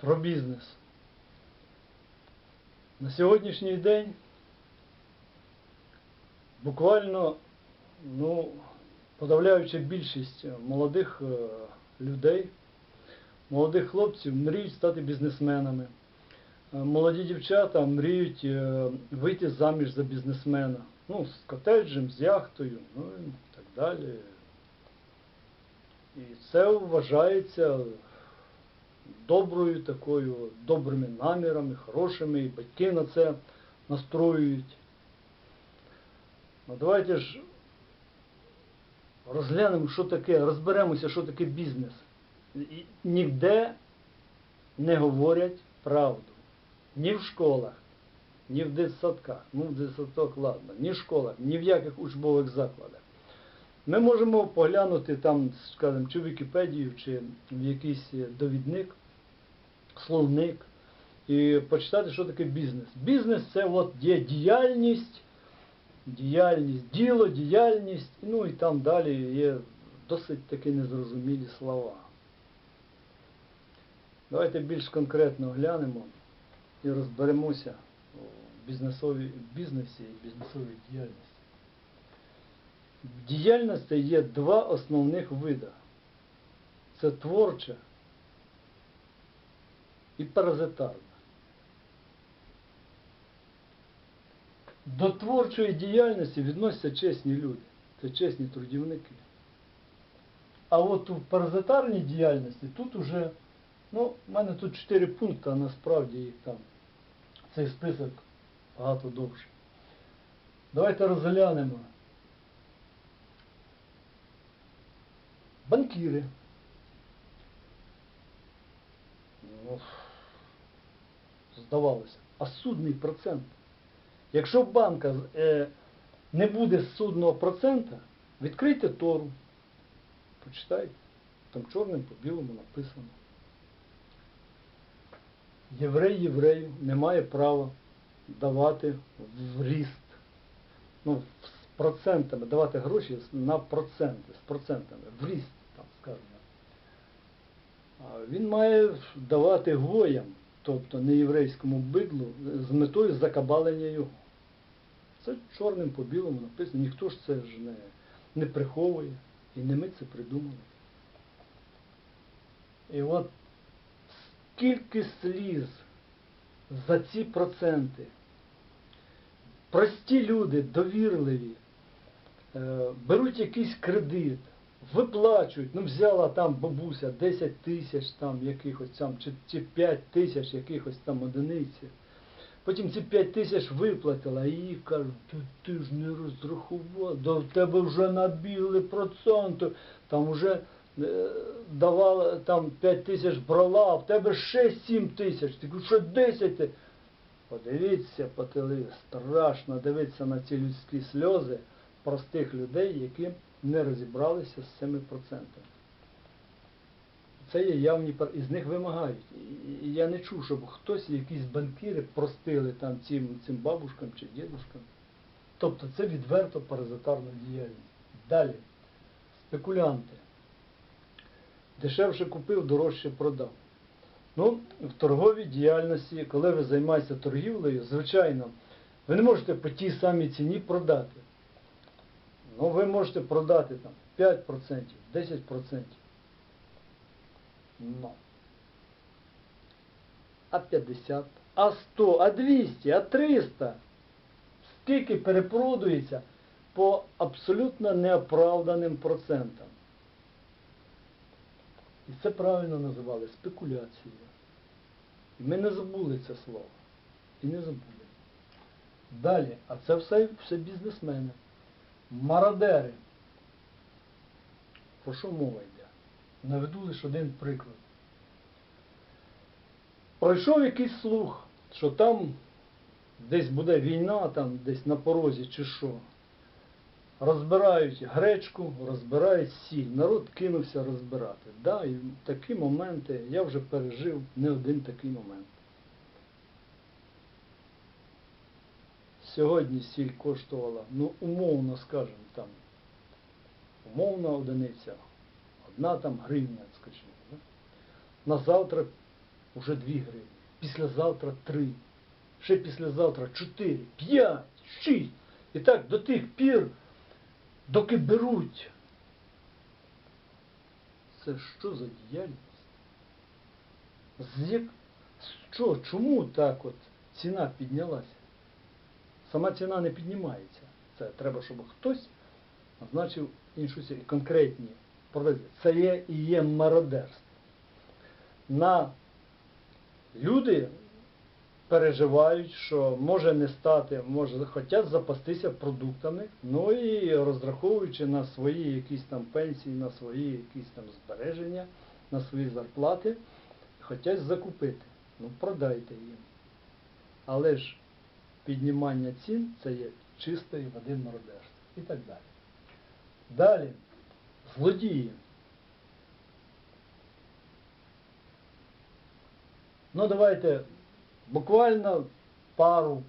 про бізнес. На сьогоднішній день буквально ну, подавляюча більшість молодих е, людей, молодих хлопців мріють стати бізнесменами. Е, Молоді дівчата мріють е, вийти заміж за бізнесмена. Ну, з котеджем, з яхтою, ну і так далі. І це вважається доброю такою, добрими намірами, хорошими, і батьки на це настроюють. Ну давайте ж розглянемо, що таке, розберемося, що таке бізнес. І ніде не говорять правду. Ні в школах, ні в дитсадках, ну в дитсадок, ладно, ні в школах, ні в яких учбових закладах. Ми можемо поглянути там, скажімо, чи в Вікіпедію, чи в якийсь довідник, словник, і почитати, що таке бізнес. Бізнес це от є діяльність, діяльність, діло, діяльність, ну і там далі є досить таки незрозумілі слова. Давайте більш конкретно глянемо і розберемося в бізнесовій бізнесі і бізнесовій діяльності. В діяльності є два основних види. Це творча і паразитарна. До творчої діяльності відносяться чесні люди, це чесні трудівники. А от у паразитарній діяльності тут уже, ну, в мене тут чотири пункти, а насправді їх там, цей список багато довший. Давайте розглянемо. Банкіри. Ну, здавалося. А судний процент. Якщо банка е, не буде судного процента, відкрийте тору. Почитайте. Там чорним по білому написано. Єврей єврею не має права давати в ріст. Ну, з процентами, давати гроші на проценти, з процентами, в ріст, він має давати гоям, тобто неєврейському бидлу, з метою закабалення його. Це чорним по білому написано, ніхто ж це ж не, не приховує. І не ми це придумали. І от скільки сліз за ці проценти. Прості люди, довірливі, е, беруть якийсь кредит, виплачують, ну взяла там бабуся 10 тисяч там якихось там, чи, чи 5 тисяч якихось там одиниці. Потім ці 5 тисяч виплатила, і їй кажуть, ти, ж не розрахував, да в тебе вже набігли проценти, там вже е, давала, там 5 тисяч брала, а в тебе ще 7 тисяч, ти кажеш, що 10 ти? Подивіться по телевізору, страшно дивитися на ці людські сльози простих людей, які не розібралися з цими процентами. Це є явні пар- і з них вимагають. Я не чув, щоб хтось, якісь банкіри простили там цим, цим бабушкам чи дідушкам. Тобто це відверто паразитарна діяльність. Далі. Спекулянти. Дешевше купив, дорожче продав. Ну, в торговій діяльності, коли ви займаєтеся торгівлею, звичайно, ви не можете по тій самій ціні продати. Ну, ви можете продати там 5%, 10%. Ну. А 50, а 100, а 200, а 300. Скільки перепродується по абсолютно неоправданим процентам. І це правильно називали спекуляцією. І ми не забули це слово. І не забули. Далі, а це все, все бізнесмени. Мародери. Про що мова йде? Наведу лише один приклад. Пройшов якийсь слух, що там десь буде війна, там десь на порозі чи що. Розбирають гречку, розбирають сіль. Народ кинувся розбирати. Да, і такі моменти, я вже пережив не один такий момент. Сьогодні сіль коштувала, ну умовно скажемо там, умовна одиниця, одна там гривня, скажімо. Да? На завтра уже 2 гривні. Післязавтра 3. Ще післязавтра 4, 5, 6. І так до тих пір, доки беруть. Це що за діяльність? З як... Що, чому так от ціна піднялася? Сама ціна не піднімається. Це треба, щоб хтось назначив іншу ціну, конкретні продавці. Це є і є мародерство. На люди переживають, що може не стати, може хочуть запастися продуктами, ну і розраховуючи на свої якісь там пенсії, на свої якісь там збереження, на свої зарплати, хочуть закупити. Ну продайте їм. Але ж піднімання цін це є чистої води мародерство і так далі. Далі, злодії. Ну давайте буквально пару,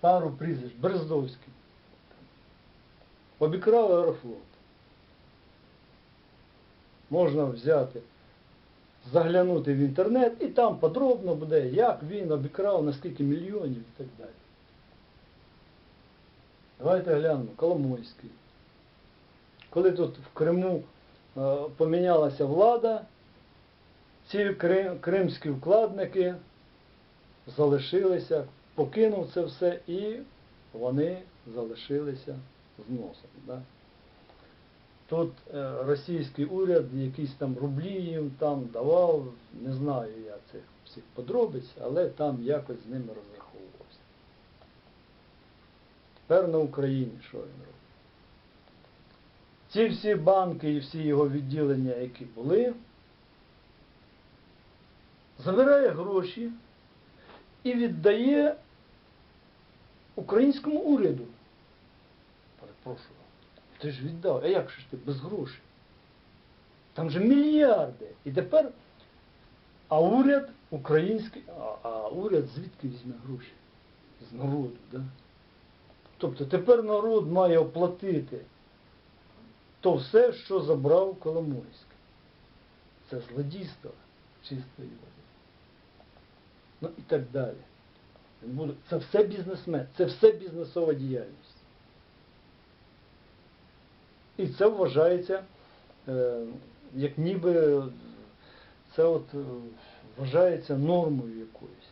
пару прізвищ. Берездовський. Обікрав аерофлот. Можна взяти, заглянути в інтернет і там подробно буде, як він обікрав, на скільки мільйонів і так далі. Давайте глянемо, Коломойський. Коли тут в Криму е, помінялася влада, ці крим- кримські вкладники залишилися, покинув це все і вони залишилися з носом. Да? Тут е, російський уряд якісь там рублі їм там давав, не знаю я цих всіх подробиць, але там якось з ними розраховувався. Тепер на Україні що він робить? Ці всі банки і всі його відділення, які були, забирає гроші і віддає українському уряду. Перепрошую, ти ж віддав, а як ж ти без грошей? Там же мільярди. І тепер, а уряд український, а, а уряд звідки візьме гроші? З народу, да? Тобто тепер народ має оплатити то все, що забрав Коломойський. Це злодійство чистої води. Ну і так далі. Це все бізнесмен, це все бізнесова діяльність. І це вважається, е, як ніби це от е, вважається нормою якоюсь.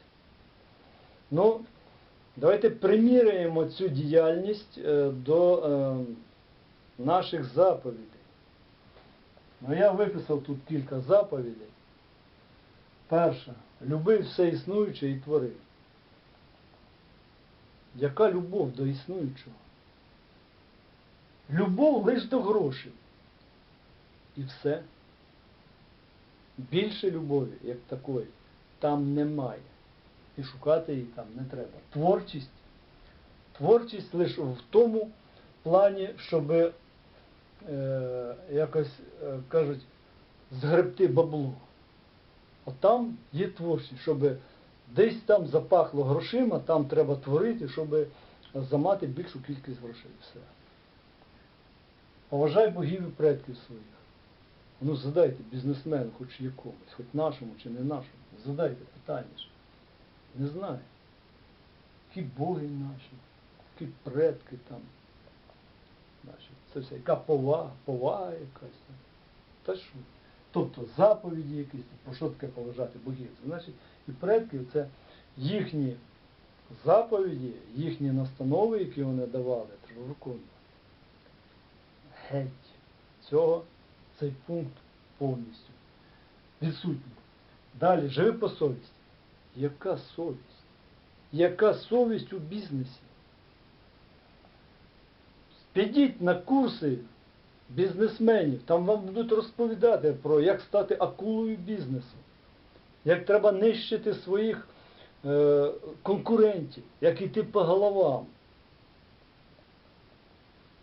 Ну, давайте приміряємо цю діяльність е, до наших заповідей. Ну, я виписав тут кілька заповідей. Перша. Люби все існуюче і твори. Яка любов до існуючого? Любов лише до грошей. І все. Більше любові, як такої, там немає. І шукати її там не треба. Творчість. Творчість лише в тому плані, щоб е, якось е, кажуть, згребти бабло. От там є творчість, щоб десь там запахло грошима, там треба творити, щоб замати більшу кількість грошей. Все. Поважай богів і предків своїх. Ну задайте бізнесмену, хоч якомусь, хоч нашому чи не нашому. Задайте питання. ж. Не знаю. Які боги наші, які предки там наші. Це все, яка повага, повага якась там. Та що? Тобто заповіді якісь, про що таке поважати богів? Це значить, і предків це їхні заповіді, їхні настанови, які вони давали, треба виконувати. Геть. Цього цей пункт повністю відсутній. Далі, живи по совісті. Яка совість? Яка совість у бізнесі? Підіть на курси бізнесменів, там вам будуть розповідати про як стати акулою бізнесу, як треба нищити своїх е, конкурентів, як йти по головам.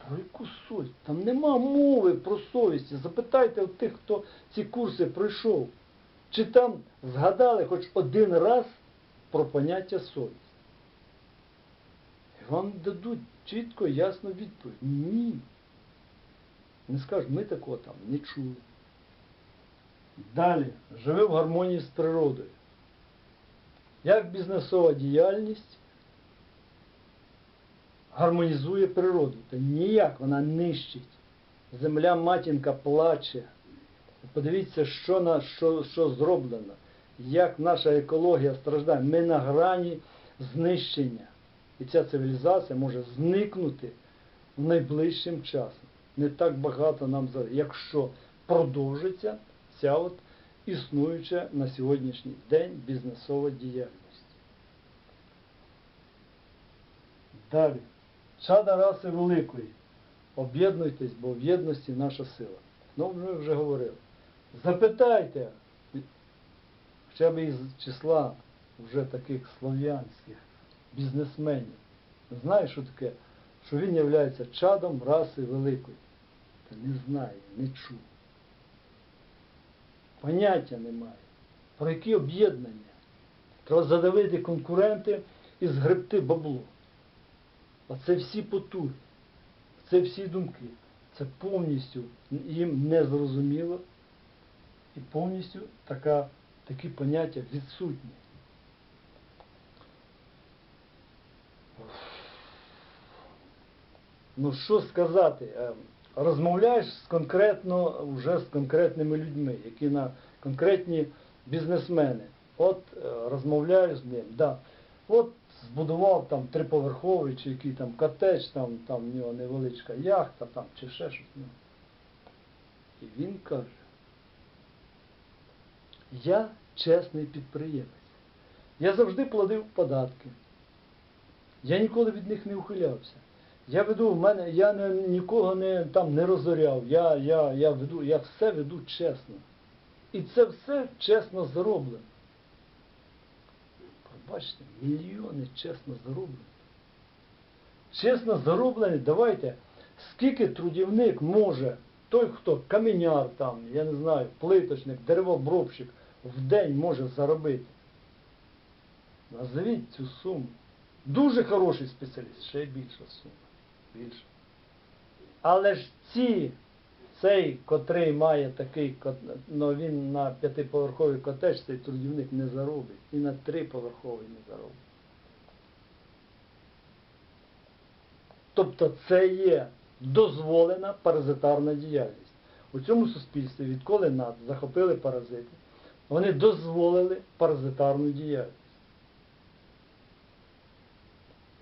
Про яку совість? Там нема мови про совість. Запитайте у тих, хто ці курси пройшов. Чи там згадали хоч один раз про поняття совість? Вам дадуть чітко, ясну відповідь. Ні. Не скажуть, ми такого там не чули. Далі, живи в гармонії з природою. Як бізнесова діяльність гармонізує природу? Та ніяк вона нищить. Земля матінка плаче. Подивіться, що, на, що, що зроблено, як наша екологія страждає. Ми на грані знищення. І ця цивілізація може зникнути в найближчим часом. Не так багато нам зараз, якщо продовжиться ця от існуюча на сьогоднішній день бізнесова діяльність. Далі. Чада раси великої. Об'єднуйтесь, бо в єдності наша сила. Ну, ми вже говорили. Запитайте, хоча б із числа вже таких слов'янських бізнесменів. Знаєш, що таке? Що він є чадом раси великої. Та не знає, не чув. Поняття немає. Про які об'єднання? Треба задавити конкуренти і згребти бабло. Оце всі потуги, це всі думки. Це повністю їм не зрозуміло і повністю така, такі поняття відсутні. Ну що сказати? Е, Розмовляєш з конкретно вже з конкретними людьми, які на конкретні бізнесмени. От е, розмовляєш з ним, да. От збудував там триповерховий чи який там котедж, там, там в нього невеличка яхта там, чи ще щось. І він каже, я чесний підприємець. Я завжди платив податки. Я ніколи від них не ухилявся. Я веду, в мене, я не, нікого не, там, не розоряв, я, я, я, веду, я все веду чесно. І це все чесно зароблено. Бачите, мільйони чесно зароблені. Чесно зароблені, давайте, скільки трудівник може, той, хто каменяр там, я не знаю, плиточник, деревообробщик, в день може заробити. Назвіть цю суму. Дуже хороший спеціаліст, ще й більша сума. Більше. Але ж ці, цей, котрий має такий, кот- ну він на п'ятиповерховий котедж, цей трудівник не заробить. І на триповерховий не заробить. Тобто це є дозволена паразитарна діяльність. У цьому суспільстві, відколи нас захопили паразити, вони дозволили паразитарну діяльність.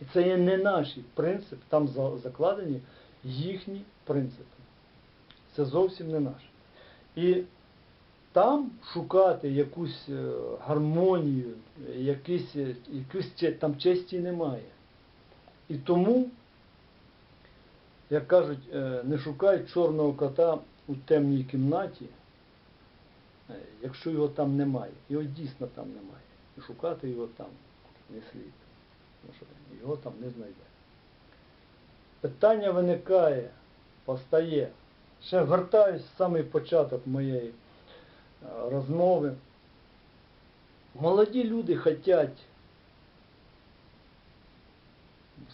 І це є не наші принципи, там закладені їхні принципи. Це зовсім не наше. І там шукати якусь е, гармонію, якісь, е, якусь там честі немає. І тому, як кажуть, е, не шукай чорного кота у темній кімнаті, якщо його там немає. Його дійсно там немає. І шукати його там не слід. Тому що його там не знайде. Питання виникає, постає. Ще вертаюсь в самий початок моєї е, розмови. Молоді люди хочуть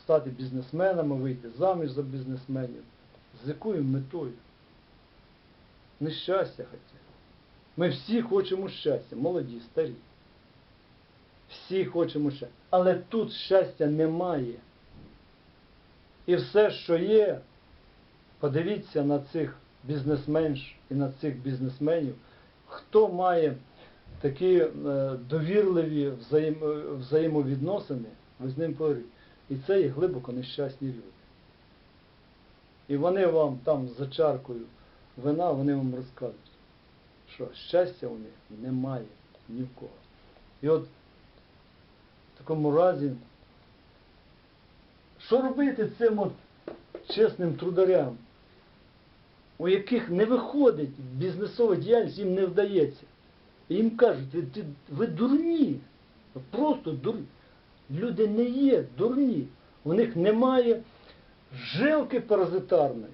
стати бізнесменами, вийти заміж за бізнесменів. З якою метою? Нещастя хотять. Ми всі хочемо щастя, молоді, старі. Всі хочемо щастя. Але тут щастя немає. І все, що є, подивіться на цих бізнесменш і на цих бізнесменів, хто має такі е, довірливі е, взаємовідносини, ви з ним поговорите. І це є глибоко нещасні люди. І вони вам там за чаркою вина, вони вам розкажуть, що щастя у них немає ні в кого. І от в такому разі, що робити цим от чесним трударям, у яких не виходить бізнесова діяльність, їм не вдається. І їм кажуть, ви, ти- ви дурні, просто дурні. Люди не є дурні. У них немає жилки паразитарної.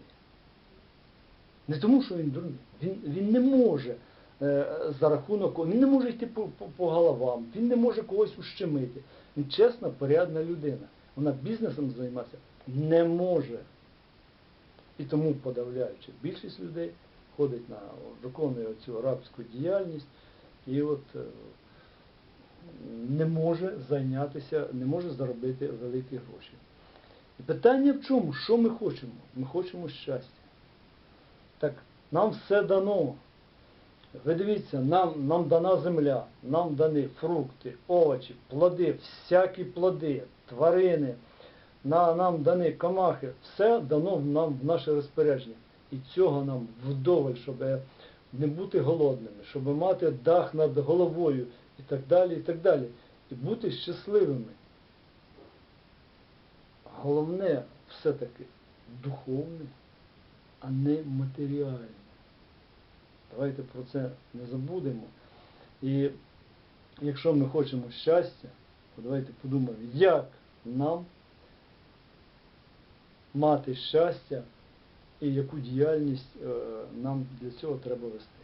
Не тому, що він дурний. Він, він не може е, за рахунок, він не може йти по, по, по головам, він не може когось ущемити. Він чесна, порядна людина. Вона бізнесом займатися не може. І тому подавляючи більшість людей ходить на виконує цю рабську діяльність і от е, не може зайнятися, не може заробити великі гроші. І питання в чому? Що ми хочемо? Ми хочемо щастя. Так нам все дано. Ви дивіться, нам, нам дана земля, нам дані фрукти, овочі, плоди, всякі плоди, тварини, на, нам дані камахи, все дано нам в наше розпорядження. І цього нам вдоволь, щоб не бути голодними, щоб мати дах над головою і так далі, і так далі. І бути щасливими. Головне все-таки духовне, а не матеріальне. Давайте про це не забудемо. І якщо ми хочемо щастя, то давайте подумаємо, як нам мати щастя і яку діяльність е, нам для цього треба вести.